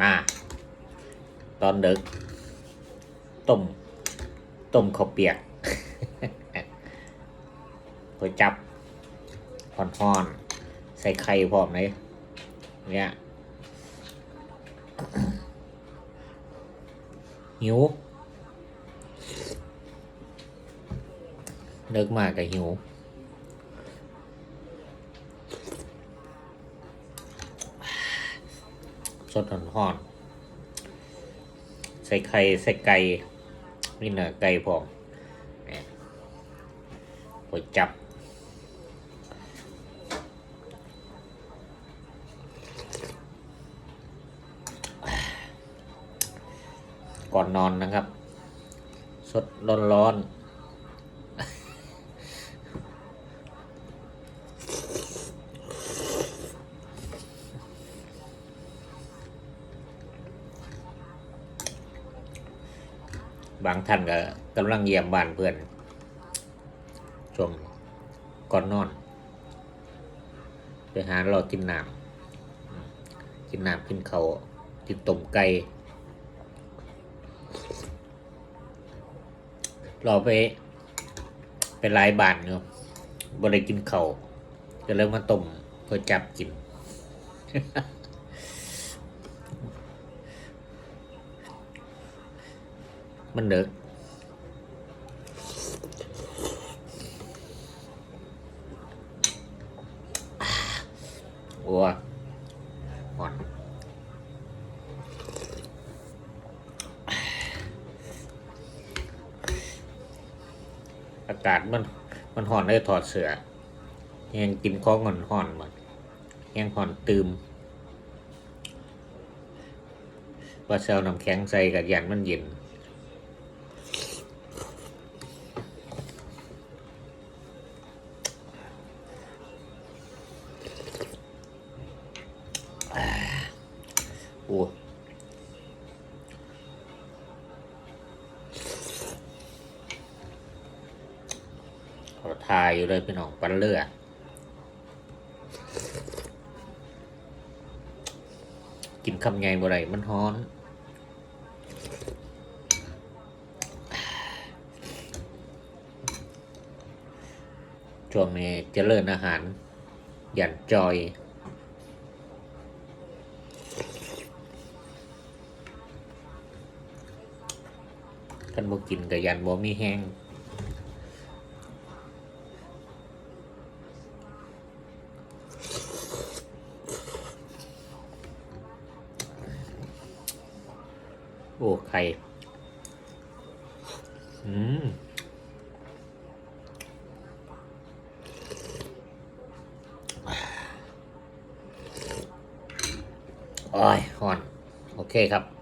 มา ตอนดึกต้มต้มข้าวเปียกก๋วยจับห่อนๆ ใส่ไข่พร้อมเลยเนี่ยหิวเลิกมากกับหิว สดห่อนๆใส่ไข่ใส่ไก่มีเนื้อไก่พอมเนี่ยก๋วจับ ก่อนนอนนะครับ สดร้อนๆ บางท่านก็กำลังเยี่ยมบ้านเพื่อนช่วงก่อนนอน ไปหาเรากินน้ำกินน้ำกินเขากินต้มไก่เราไป ไปหลายบานเนาะบ่ได้กินเขาวก็เลยมาต้มเพื่อจับกิน มันเด็กโอ้ยอ่อนอากาศมัน มันห่อนเลยถอดเสือยังกินข้องห่อนห่อนหมดยังห่อนตืมว่าเซลน้ำแข็งใส่กับยันมันเย็น โอ้ขอทายอยู่เลยพี่น้องปันเลือดกินคำไงบ่ไรมันฮ้อนช่วงนี้เจริญอาหาร หยันจอย ท่านบ่กินกับยันบ่มีแห้งโอ้ไข่อืมโอ้ยหอน โอเคครับ